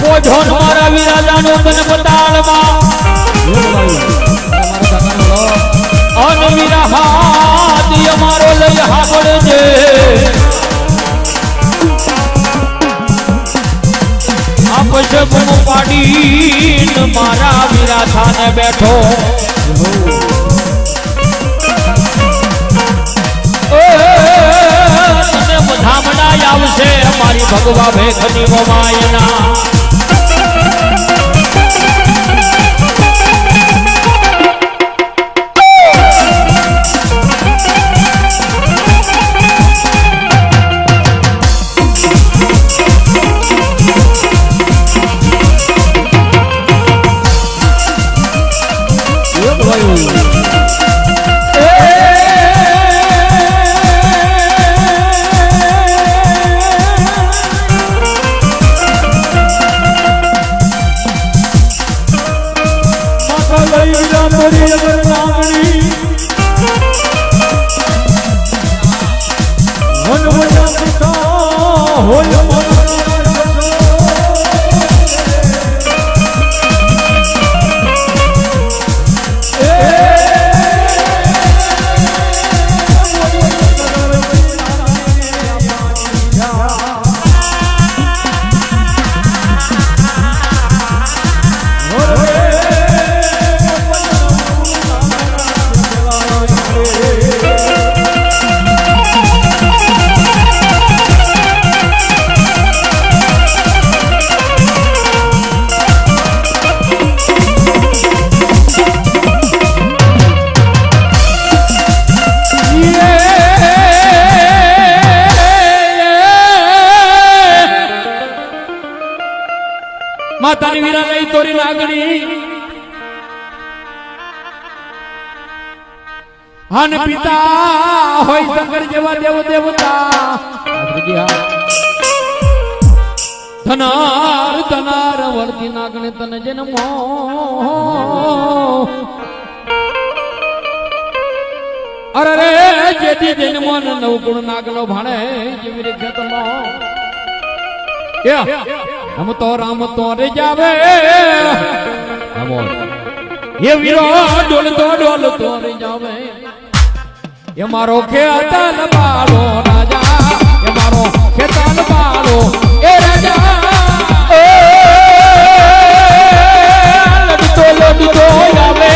પોઢોન મારા વિરાજાનો તન પતાળમાં અન વિરહાદ અમારો લઈ હાંભળજે આપસ બૂમ પાડીન મારા વિરાથાને બેઠો. આવશે મારી ભગવા ભેખની મોમાયના Hallelujah. માતાની વીરા નહીં તોરી લાગણી. હન પિતા હોય શંકર જેવા દેવ દેવતા. ધનાર ધનાર વર્તી નાગણે તને જન્મો અરે રે જેથી જન્મો નવ ગુણ નાગનો ભાણે જેવી રીતે હમ તો રામ તો રે જાવે. એ વીરો. ડોલ તો ડોલ તો રે જાવે. એ મારો ખેતલ બાળો રાજા. એ મારો ખેતલ બાળો એ રાજા. એ લડતો લડતો જાવે.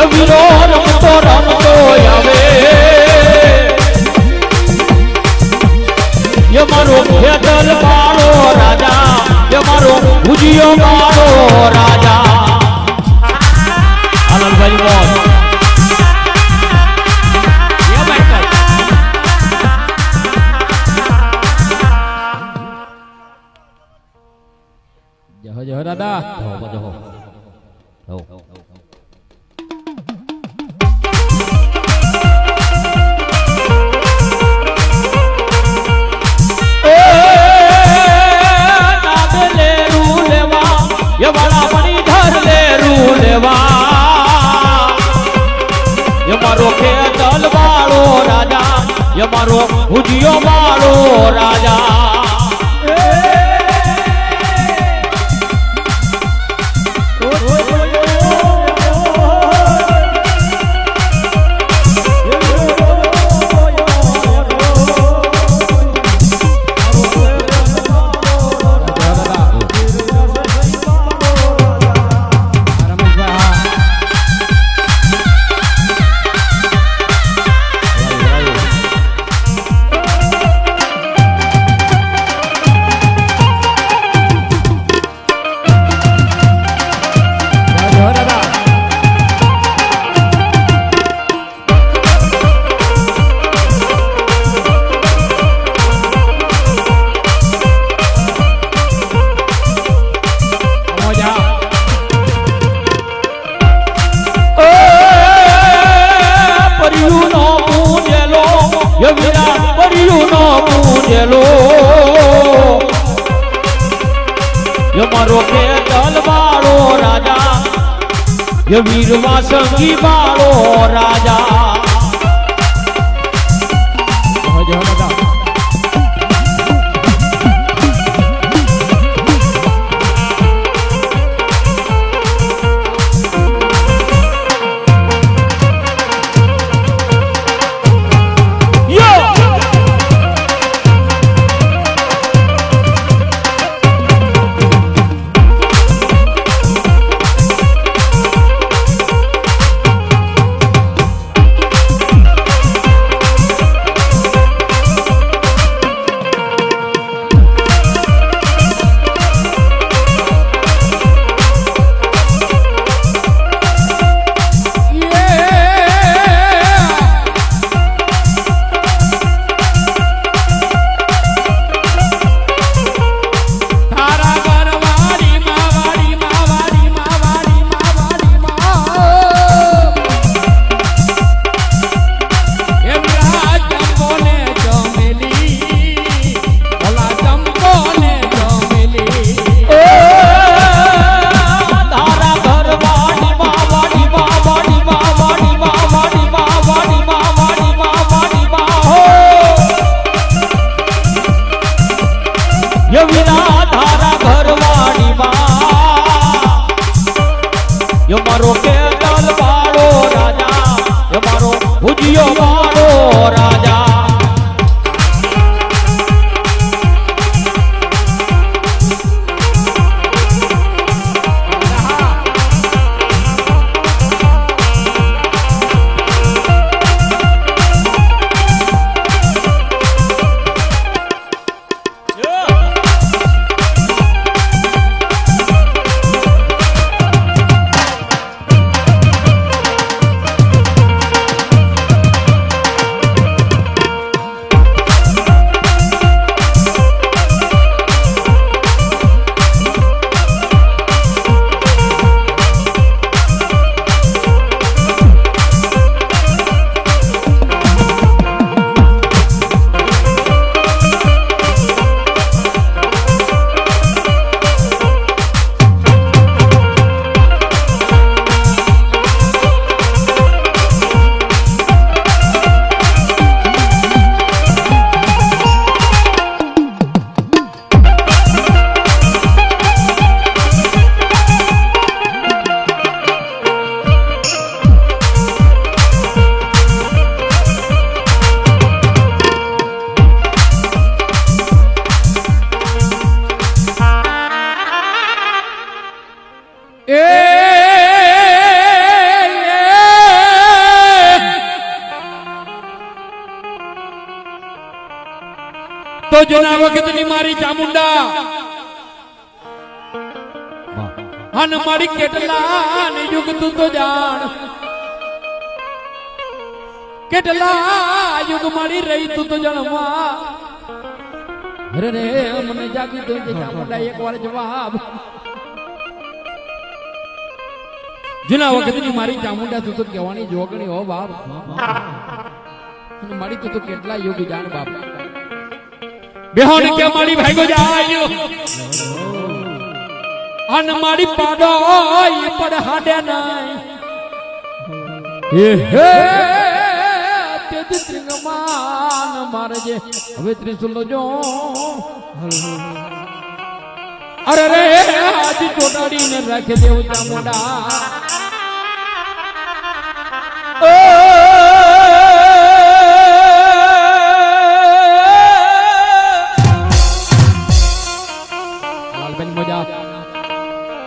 એ વીરો રમતો રમતો આવે મારો ખેતર મારો રાજા એ મારો ભુજિયો મારો રાજા. આનંદભાઈ બોલ એ મારો ભુજિયો વાળો રાજા. એ મારો કે તલવાળો રાજા. વીરવા સંગી વાળો રાજા. વખતની મારી ચામુંડા હન મારી કેટલા ને યુગ તું તો જાણ. કેટલા યુગ મારી રહી તું તો જણવા. અરે રે, મને જાગી જે ચામુંડા એક વાર જવાબ. જૂના વખતની મારી ચામુંડા તું તો કહેવાની જોગણી હો બાપ. મારી તું તો કેટલા યુગ જાણ બાપ. બેહોન કે મારી ભાઈગો જાયો અન મારી પાડો ઈ પર હાડે નાય એ હે તેજ ત્રિંગમાન મારજે. હવે ત્રિશુલ જો અરે રે, આજ ચોટાડીને રાખે દેવ મોડા લાલબેન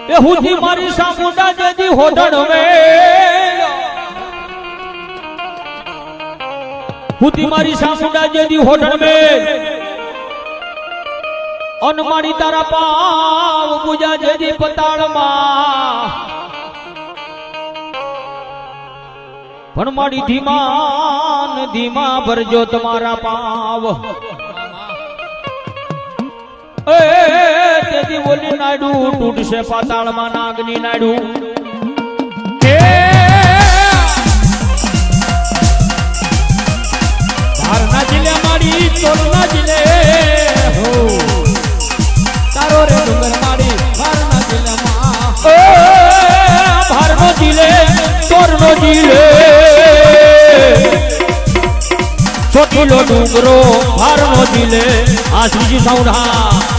એ હુજી મારી સામુંડા જજી હોડણ વે. હુજી મારી સામુંડા જજી હોડણ વે. અનમારી તારા પાવ પૂજા જેદી પતાળમાં પણ મારી ધીમાન ધીમા ભરજો તમારા પાવ. એ તેથી બોલી નાડું તૂટશે પાતાળમાં નાગની નાડું. ભારના જિલ્લે મારી તોરના જિલ્લે હો! તારો રે ડુંગર મારી ભારના જિલ્લામાં ભારનો જીલે ચોરનો જીલે. ચોટીલો ડુંગરો ભારનો જીલે. આ શ્રીજી સૌઢા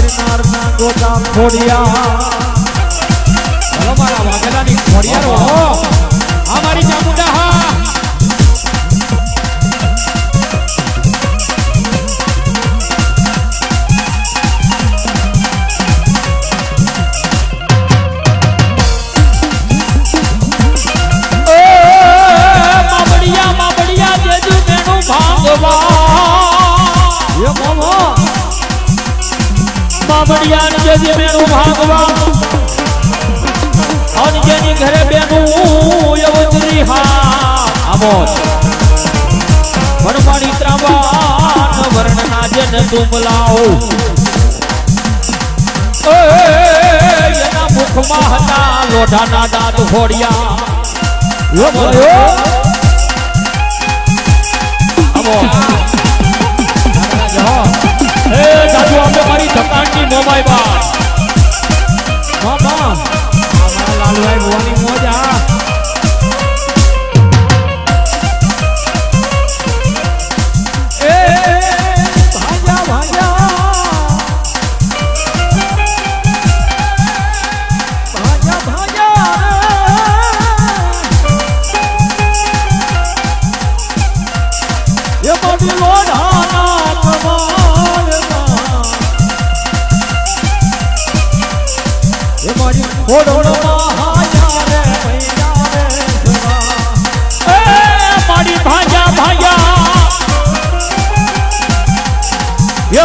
મારી ચામુંડા બોલો ખોડિયા બોલો મારા વાઘેલાની ઘોડિયારો હો. આ ચામુંડા હા. જેજી મેનું ભાગવા અને જેની ઘરે બેનું યવતરી હા આમોદ. વનમાળી ત્રાવાન વર્ણના જન તુમલાઓ એના મુખમાં હતા લોઢાના દાંત ફોડ્યા. યો બોલ્યો આમોદ. જાજુ આપણે મારી ધકાણની મોમાઈ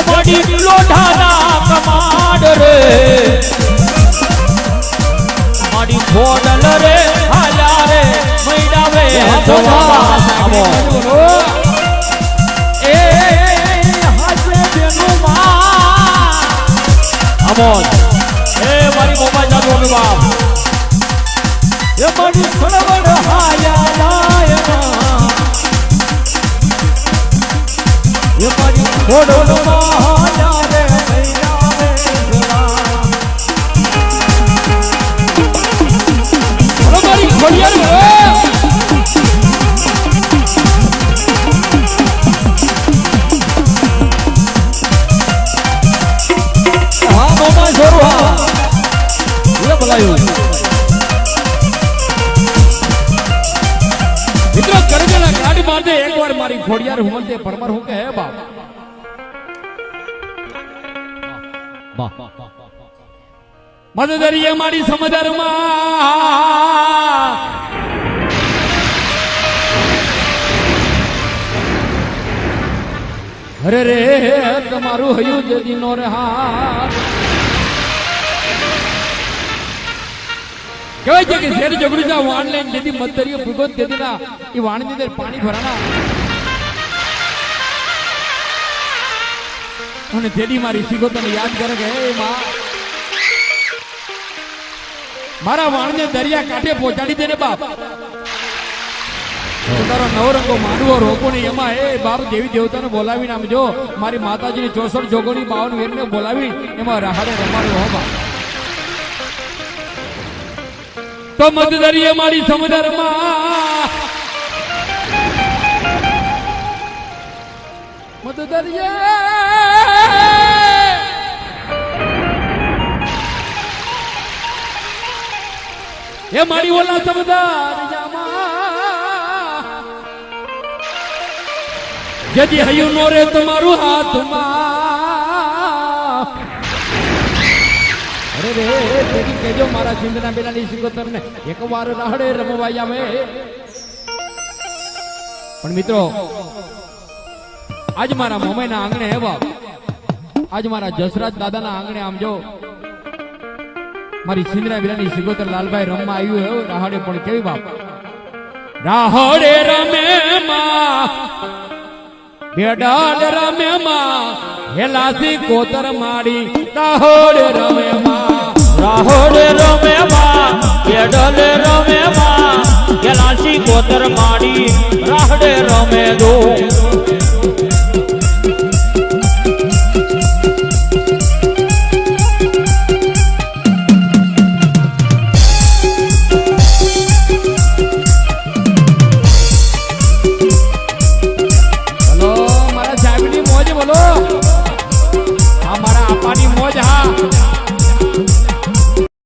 મારી લોઢાના કમાડ રે. મારી ખોડલ રે હાલા રે મૈડા વે જવા. આવો. એ હાજે બેનું માં અમોદ એ મારી મોબાઈલ જાદુ અમે બાપ. એ મારી બોલાયું મિત્રો કરજેલા ગાડી બાંધે એકવાર મારી ખોડિયાર હુમંતે પરમર હું કે હે બાપ. મદદરીએ મારી સમજદારમાં અરે રે, તમારું હયું જદી નો રે હાથ કહેવાય છે કે શેર જગડું જા વાણ લઈને જેથી મતદરીએ ભૂગોત જેથી ના એ વાણની અંદર પાણી ભરાના અને જેડી મારી સિગોતને યાદ કરે કે, હે માં, મારા વાણને દરિયા કાંઠે પહોંચાડી દે ને બાપ. તારો નવરંગો માનવો રોકો ને એમાં એ બાપ દેવી દેવતાને બોલાવીને આમ જો, મારી માતાજીની ચોસઠ જોગોની બાવન વેરને બોલાવી એમાં રાહડે રમાડ્યો હો બાપ. તો મત મારી સમુદ્રમાં મત દરિયે એ મારી ઓલા સમુદાર જદી હયું નો રે તમારું હાથમાં. રે તેરી કેજો મારા સિંધના બેલાની સિકોતર એકવાર રાહડે રમવાઈ આવે. પણ મિત્રો, આજ મારા મમ્મીના આંગણે હે બાપ. આજ મારા જસરાજ દાદાના આંગણે આમ જો. મારી સિંદરા બેલાની સિકોતર લાલભાઈ રમવા આવ્યું હે રાહડે પણ કેવી બાપ. રાહડે રમે માં બેડાડ રમે માં, હેલાથી કોતર માડી રાહડે રમે માં. રાહોડે રમે માં કેડલે રમે માં ગેલાસી કોતર માડી રાહડે રમે દો.